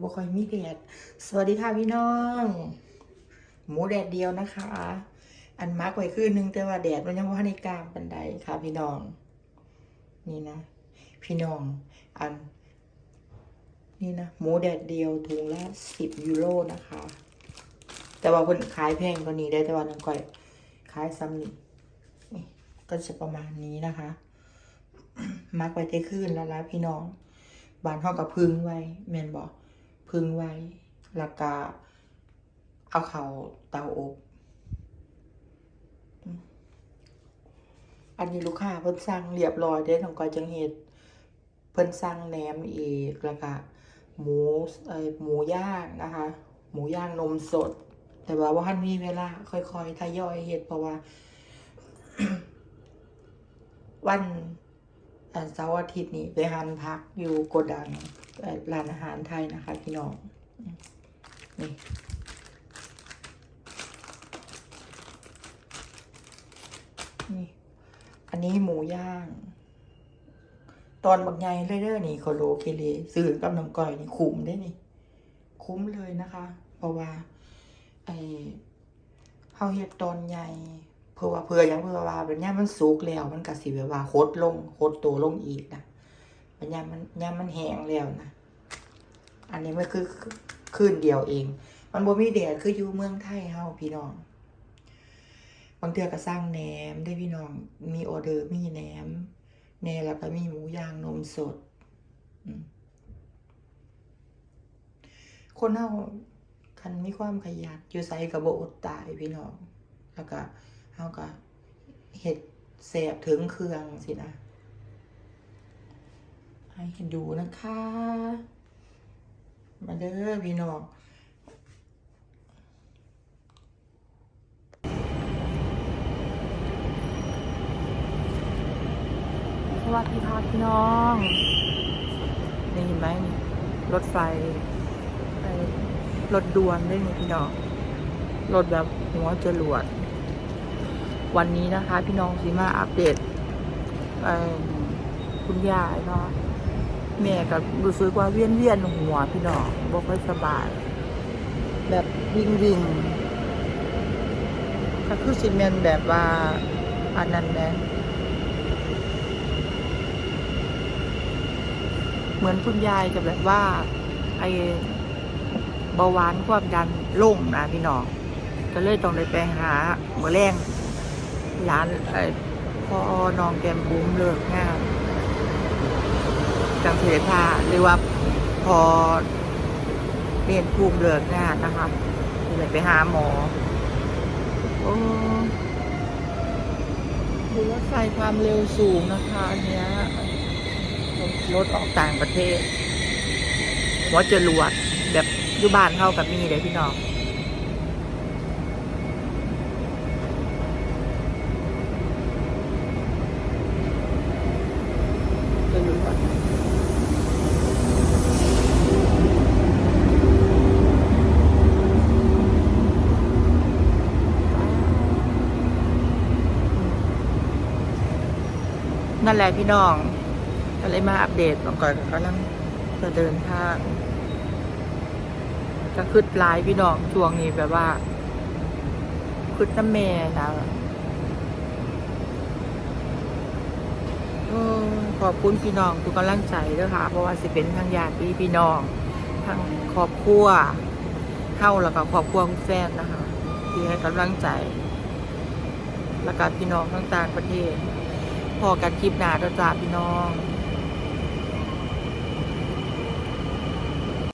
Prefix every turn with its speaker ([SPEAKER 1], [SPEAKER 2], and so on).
[SPEAKER 1] บ่ค่อยมีแดดสวัสดีค่ะพี่น้อง หมูแดดเดียวนะคะ อันมาร์กไว้คืนนึงแต่ว่าแดดมันยังว่าในกลางปันไดค่ะ พี่น้อง นี่นะ พี่น้อง อัน นี่นะหมูแดดเดียวถุงละสิบยูโรนะคะ แต่ว่าคนขายแพงกว่านี้ได้แต่ว่านังก่อยขายซ้ำนี่ก็จะประมาณนี้นะคะมักไว้เตคืนแล้วละพี่น้องบานเท่ากับพึ่งไว้แมนบอก พึ่งไว้ แล้วก็เอาเขาเตาอบ อันนี้ลูกค้าเพิ่นสั่งเรียบร้อยได้ของกอยจังเฮ็ดเพิ่นสั่งแหนมอีกแล้วก็หมูเอ่อหมูย่างนะคะ หมูย่างนมสด แต่ว่าว่าท่านมีเวลา ค่อยๆทยอยเฮ็ดเพราะว่า วันเสาร์อาทิตย์นี้ไปหันพักอยู่โกดัง ร้านอาหารไทยนะคะพี่น้อง นี่นี่ อันนี้หมูย่าง ตอนบักใหญ่เลยเด้อนี่โคโลเคเลซื้อกับน้ำก้อยนี่คุ้มได้นี่ คุ้มเลยนะคะ เพราะว่าไอเฮาเฮ็ดตอนใหญ่เพื่อว่าเพื่อยังเพื่อว่าเป็นย่ามมันสุกแล้วมันก็สิแบบว่าโคดลงโคดตัวลงอีกนะ เป็นยามมันยามมันแห้งแล้วนะ อันนี้มันคือคืนเดียวเอง มันบ่มีแดดคืออยู่เมืองไทยเฮาพี่น้อง บางเทือก็สร้างแหนมได้พี่น้อง มีออเดอร์มีแหนมแหนแล้วก็มีหมูย่างนมสด คนเฮาคันมีความขยันอยู่ไสก็บ่อดตายพี่น้อง แล้วก็เฮาก็เฮ็ดแสบถึงเครื่องสินะ ให้เห็นดูนะคะ มาเด้อพี่น้องสวัสดีค่ะพี่น้อง นี่เห็นไหมนี่รถไฟไอ้รถด่วนได้นี่พี่น้อง รถแบบหัวจรวด วันนี้นะคะ พี่น้องสิมาอัปเดตเอ่อคุณยายเนาะ แม่ก็รู้สึกว่าเวียนเวียนๆหัวพี่น้องบ่ค่อยสบาย แบบวิ่งวิ่งๆก็คือสิเมนแบบว่าอันนั้นแหละเหมือนคุณยายจะแบบว่า ไอเบาหวานความดันลงนะพี่น้องก็เลยต้องเลยไปหาเมื่อแรงร้านไอพ่อน้องแกมบุ้มเลิกงาน จังเทพาหรือว่าพอเรียนภูมิเลิกงานนะคะเลยไปหาหมอโอ้ดูรถไฟความเร็วสูงนะคะอันเนี้ยรถออกต่างประเทศหัวจรวดแบบยู่บ้านเข้ากับมีเลยพี่น้องจรวด นั่นแหละพี่น้องก็เลยมาอัปเดตก่อนก็นั่งจะเดินทางก็คืดหลายพี่น้องช่วงนี้แบบว่าคืดน้ำแม่นะอขอบคุณพี่น้องทุกกำลังใจด้วยค่ะ เพราะว่าสิเป็นทางญาติพี่พี่น้องทางครอบครัวเข้าแล้วก็ครอบครัวคุณแฟนนะคะ ที่ให้กำลังใจ แล้วก็พี่น้องทั้งต่างประเทศ พอกันคลิปหน้าจ้าพี่น้อง